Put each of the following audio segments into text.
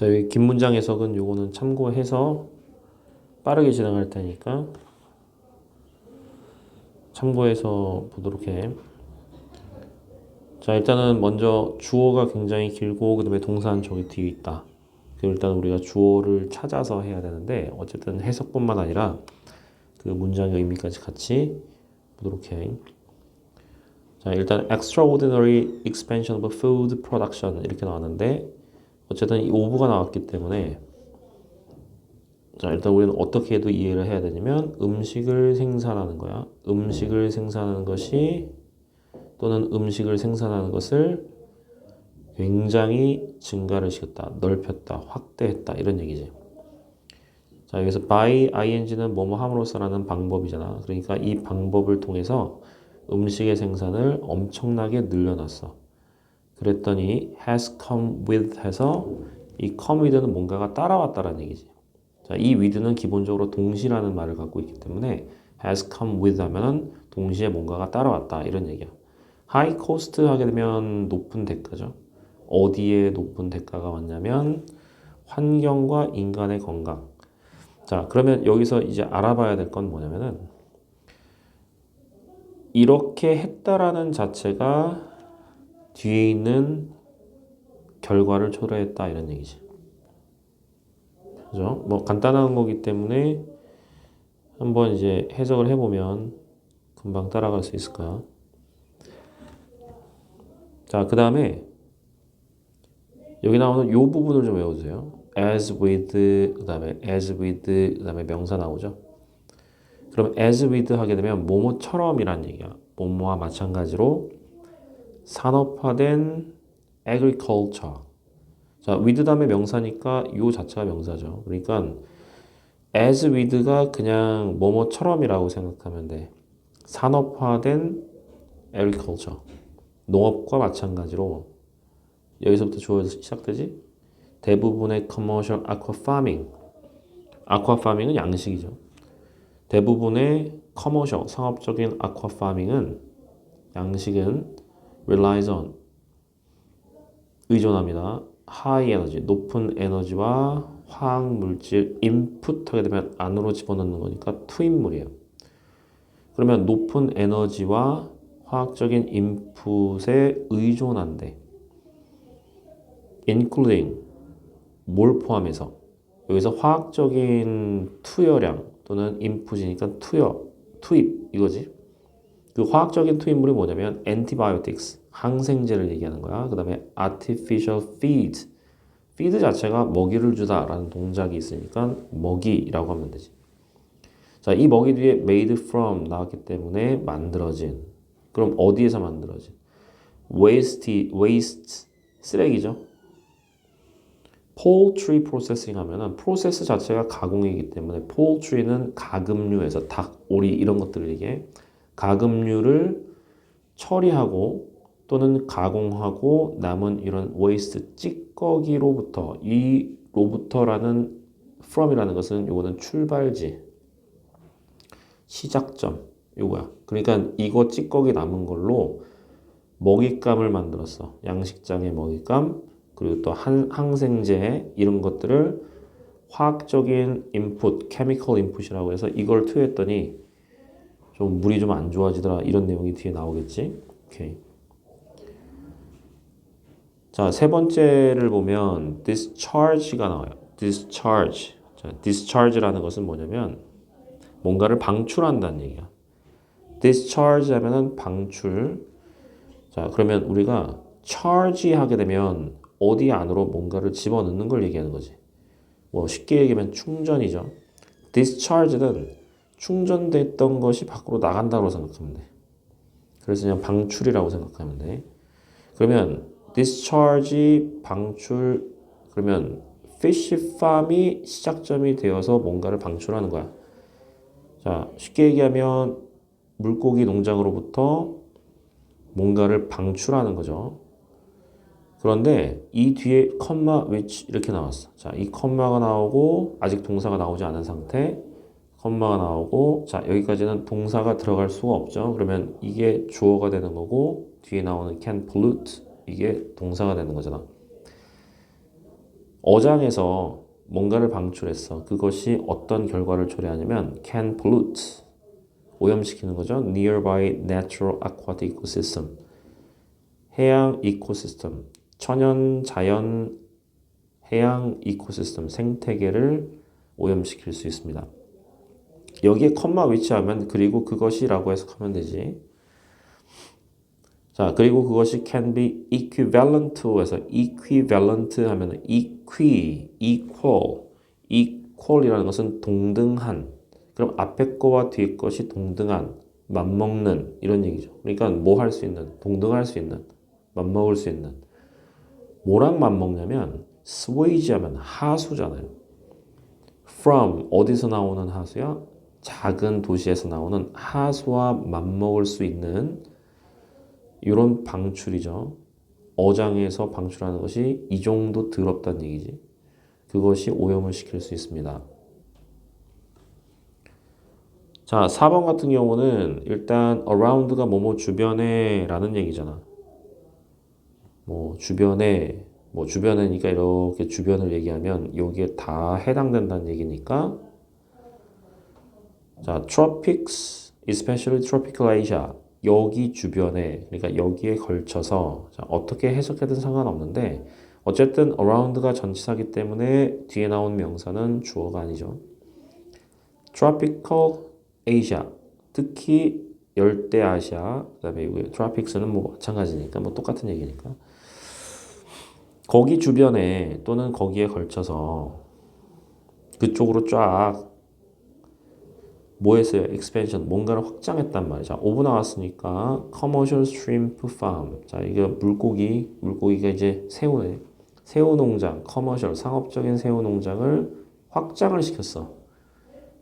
자, 여기 긴 문장 해석은 요거는 참고해서 빠르게 진행할 테니까 참고해서 보도록 해. 자, 일단은 먼저 주어가 굉장히 길고 그다음에 동사는 저기 뒤에 있다. 일단 우리가 주어를 찾아서 해야 되는데 어쨌든 해석뿐만 아니라 그 문장의 의미까지 같이 보도록 해. 자, 일단 extraordinary expansion of food production 이렇게 나왔는데 어쨌든 이 오브가 나왔기 때문에 자, 일단 우리는 어떻게 해도 이해를 해야 되냐면 음식을 생산하는 거야. 음식을 생산하는 것이 또는 음식을 생산하는 것을 굉장히 증가를 시켰다, 넓혔다, 확대했다 이런 얘기지. 자 여기서 by ing는 뭐뭐 함으로써라는 방법이잖아. 그러니까 이 방법을 통해서 음식의 생산을 엄청나게 늘려놨어. 그랬더니 has come with 해서 이 come with는 뭔가가 따라왔다라는 얘기지. 자, 이 with는 기본적으로 동시라는 말을 갖고 있기 때문에 has come with 하면은 동시에 뭔가가 따라왔다 이런 얘기야. high cost 하게 되면 높은 대가죠. 어디에 높은 대가가 왔냐면 환경과 인간의 건강. 자, 그러면 여기서 이제 알아봐야 될 건 뭐냐면은 이렇게 했다라는 자체가 뒤에 있는 결과를 초래했다 이런 얘기지. 그죠? 뭐 간단한 거기 때문에 한번 이제 해석을 해보면 금방 따라갈 수 있을 거야. 자, 그 다음에 여기 나오는 요 부분을 좀 외워주세요. as with 그 다음에 as with 그 다음에 명사 나오죠. 그럼 as with 하게 되면 뭐뭐처럼이란 얘기야. 뭐뭐와 마찬가지로 산업화된 agriculture. 자, with 다음에 명사니까 요 자체가 명사죠. 그러니까 as with가 그냥 뭐뭐처럼이라고 생각하면 돼. 산업화된 agriculture. 농업과 마찬가지로 여기서부터 주어에서 시작되지? 대부분의 commercial aqua farming. aqua farming은 양식이죠. 대부분의 commercial 상업적인 aqua farming은 양식은 relies on 의존합니다. high energy 높은 에너지와 화학 물질 input 하게 되면 안으로 집어넣는 거니까 투입물이에요. 그러면 높은 에너지와 화학적인 인풋에 의존한대. including 뭘 포함해서 여기서 화학적인 투여량 또는 인풋이니까 투여 투입 이거지. 그 화학적인 투입물이 뭐냐면 antibiotics 항생제를 얘기하는 거야. 그다음에 artificial feed feed 자체가 먹이를 주다라는 동작이 있으니까 먹이라고 하면 되지. 자, 이 먹이 뒤에 made from 나왔기 때문에 만들어진. 그럼 어디에서 만들어진? waste waste 쓰레기죠. poultry processing 하면은 프로세스 자체가 가공이기 때문에 poultry는 가금류에서 닭, 오리 이런 것들을 얘기해. 가금류를 처리하고 또는 가공하고 남은 이런 waste 찌꺼기로부터 이 로부터라는 from이라는 것은 요거는 출발지 시작점 요거야. 그러니까 이거 찌꺼기 남은 걸로 먹잇감을 만들었어. 양식장의 먹잇감 그리고 또 한, 항생제 이런 것들을 화학적인 인풋, 케미컬 인풋이라고 해서 이걸 투여했더니 좀 물이 좀 안 좋아지더라 이런 내용이 뒤에 나오겠지. 오케이. 자, 세 번째를 보면 discharge가 나와요. discharge. 자, discharge라는 것은 뭐냐면 뭔가를 방출한다는 얘기야. discharge 하면은 방출. 자, 그러면 우리가 charge 하게 되면 어디 안으로 뭔가를 집어넣는 걸 얘기하는 거지. 뭐 쉽게 얘기하면 충전이죠. discharge는 충전됐던 것이 밖으로 나간다고 생각하면 돼. 그래서 그냥 방출이라고 생각하면 돼. 그러면 discharge 방출 그러면 fish farm이 시작점이 되어서 뭔가를 방출하는 거야. 자, 쉽게 얘기하면 물고기 농장으로부터 뭔가를 방출하는 거죠. 그런데 이 뒤에 컴마 which 이렇게 나왔어. 자, 이 컴마가 나오고 아직 동사가 나오지 않은 상태. 컴마가 나오고 자, 여기까지는 동사가 들어갈 수가 없죠. 그러면 이게 주어가 되는 거고 뒤에 나오는 can pollute 이게 동사가 되는 거잖아. 어장에서 뭔가를 방출했어. 그것이 어떤 결과를 초래하냐면 can pollute 오염시키는 거죠. nearby natural aquatic ecosystem 해양 이코시스템 천연 자연 해양 이코시스템 생태계를 오염시킬 수 있습니다. 여기에 컴마 위치하면 그리고 그것이라고 해석하면 되지. 자, 그리고 그것이 can be equivalent to에서 equivalent 하면은 equi, equal, equal이라는 것은 동등한. 그럼 앞에 거와 뒤에 것이 동등한, 맞먹는 이런 얘기죠. 그러니까 뭐 할 수 있는, 동등할 수 있는, 맞먹을 수 있는. 뭐랑 맞먹냐면 swage 하면 하수잖아요. from 어디서 나오는 하수야? 작은 도시에서 나오는 하수와 맞먹을 수 있는 이런 방출이죠. 어장에서 방출하는 것이 이 정도 더럽다는 얘기지. 그것이 오염을 시킬 수 있습니다. 자, 4번 같은 경우는 일단 around가 뭐뭐 주변에 라는 얘기잖아. 뭐 주변에 뭐 주변에니까 이렇게 주변을 얘기하면 여기에 다 해당된다는 얘기니까 자, tropics, especially tropical Asia 여기 주변에 그러니까 여기에 걸쳐서 자, 어떻게 해석해든 상관없는데 어쨌든 around가 전치사기 때문에 뒤에 나온 명사는 주어가 아니죠. tropical Asia 특히 열대 아시아 그다음에 여기 tropics는 뭐 마찬가지니까 뭐 똑같은 얘기니까 거기 주변에 또는 거기에 걸쳐서 그쪽으로 쫙 뭐 했어요? expansion 뭔가를 확장했단 말이죠. 5분 나왔으니까 commercial. 자, 이게 물고기 물고기가 이제 새우네. 새우 농장, commercial 상업적인 새우 농장을 확장을 시켰어.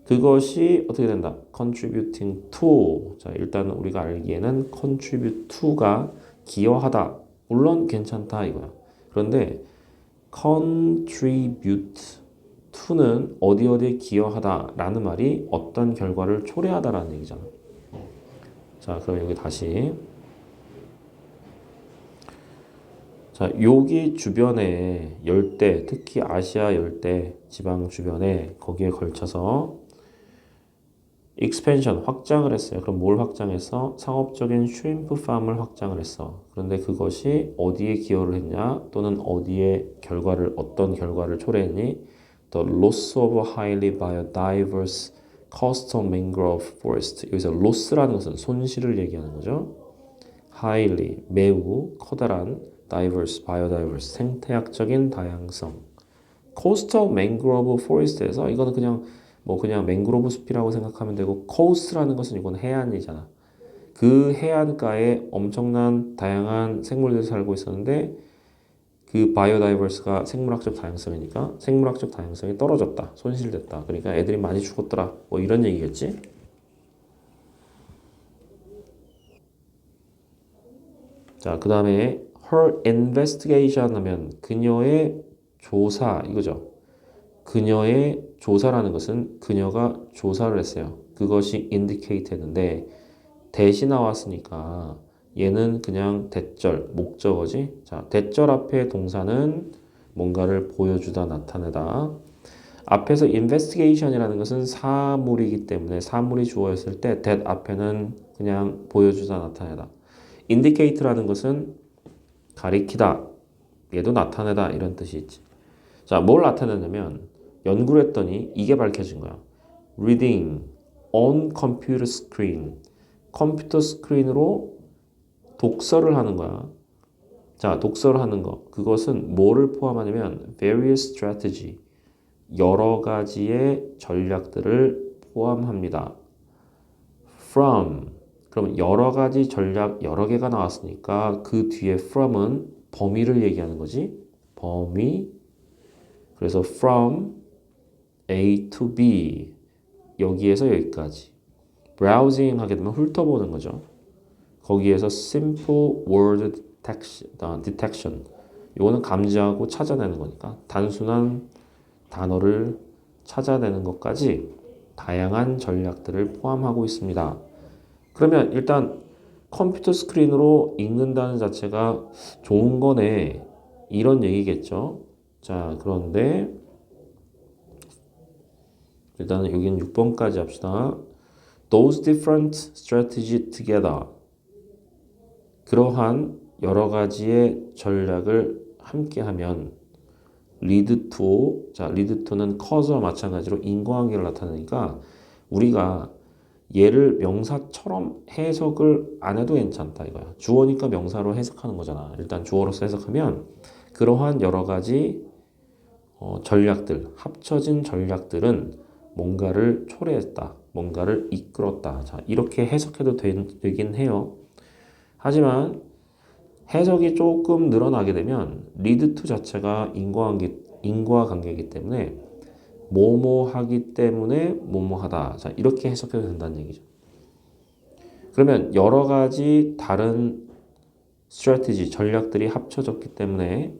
그것이 어떻게 된다? contributing to. 자, 일단 우리가 알기에는 contribute to가 기여하다. 물론 괜찮다 이거야. 그런데 contribute to는 어디 어디에 기여하다라는 말이 어떤 결과를 초래하다라는 얘기잖아. 자, 그럼 여기 다시 자, 여기 주변에 열대, 특히 아시아 열대 지방 주변에 거기에 걸쳐서 expansion 확장을 했어요. 그럼 뭘 확장해서 상업적인 슈림프 팜을 확장을 했어. 그런데 그것이 어디에 기여를 했냐 또는 어디에 결과를 어떤 결과를 초래했니? The loss of highly biodiverse coastal mangrove forest. 여기서 loss라는 것은 손실을 얘기하는 거죠. highly 매우 커다란 diverse biodiverse 생태학적인 다양성. coastal mangrove forest에서 이거는 그냥 뭐 그냥 맹그로브 숲이라고 생각하면 되고 코스트라는 것은 이건 해안이잖아. 그 해안가에 엄청난 다양한 생물들이 살고 있었는데 그 바이오다이버스가 생물학적 다양성이니까 생물학적 다양성이 떨어졌다. 손실됐다. 그러니까 애들이 많이 죽었더라. 뭐 이런 얘기겠지? 자, 그 다음에 her investigation 하면 그녀의 조사 이거죠. 그녀의 조사라는 것은 그녀가 조사를 했어요. 그것이 indicate 했는데 대시 나왔으니까 얘는 그냥 대절, 목적어지. 자, 대절 앞에 동사는 뭔가를 보여주다, 나타내다. 앞에서 investigation이라는 것은 사물이기 때문에 사물이 주어졌을 때 that 앞에는 그냥 보여주다, 나타내다. indicate라는 것은 가리키다, 얘도 나타내다 이런 뜻이 있지. 자, 뭘 나타내냐면 연구를 했더니 이게 밝혀진 거야. reading on computer screen. 컴퓨터 스크린으로 독서를 하는 거야. 자, 독서를 하는 거. 그것은 뭐를 포함하냐면 various strategy. 여러 가지의 전략들을 포함합니다. from. 그럼 여러 가지 전략 여러 개가 나왔으니까 그 뒤에 from은 범위를 얘기하는 거지. 범위. 그래서 from A to B 여기에서 여기까지 browsing 하게 되면 훑어보는 거죠. 거기에서 simple word detection 이거는 감지하고 찾아내는 거니까 단순한 단어를 찾아내는 것까지 다양한 전략들을 포함하고 있습니다. 그러면 일단 컴퓨터 스크린으로 읽는다는 자체가 좋은 거네 이런 얘기겠죠. 자, 그런데 일단은 여기는 6번까지 합시다. Those different strategy together. 그러한 여러 가지의 전략을 함께 하면 lead to 자, lead to는 cause와 마찬가지로 인과관계를 나타내니까 우리가 얘를 명사처럼 해석을 안 해도 괜찮다 이거야. 주어니까 명사로 해석하는 거잖아. 일단 주어로서 해석하면 그러한 여러 가지 어, 전략들, 합쳐진 전략들은 뭔가를 초래했다. 뭔가를 이끌었다. 자, 이렇게 해석해도 되, 되긴 해요. 하지만 해석이 조금 늘어나게 되면 리드 투 자체가 인과관계, 인과관계이기 때문에 뭐뭐 하기 때문에 뭐뭐 하다. 자, 이렇게 해석해도 된다는 얘기죠. 그러면 여러 가지 다른 strategy, 전략들이 합쳐졌기 때문에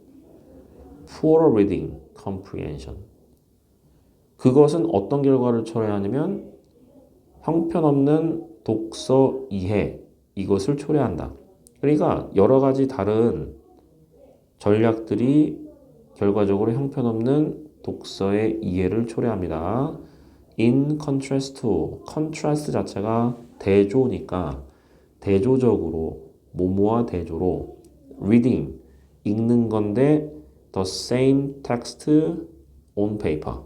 poor reading comprehension. 그것은 어떤 결과를 초래하냐면 형편없는 독서 이해 이것을 초래한다. 그러니까 여러 가지 다른 전략들이 결과적으로 형편없는 독서의 이해를 초래합니다. In contrast to, contrast 자체가 대조니까 대조적으로 모모와 대조로 reading 읽는 건데 the same text on paper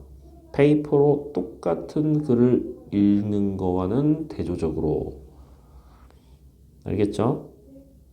페이퍼로 똑같은 글을 읽는 거와는 대조적으로 알겠죠?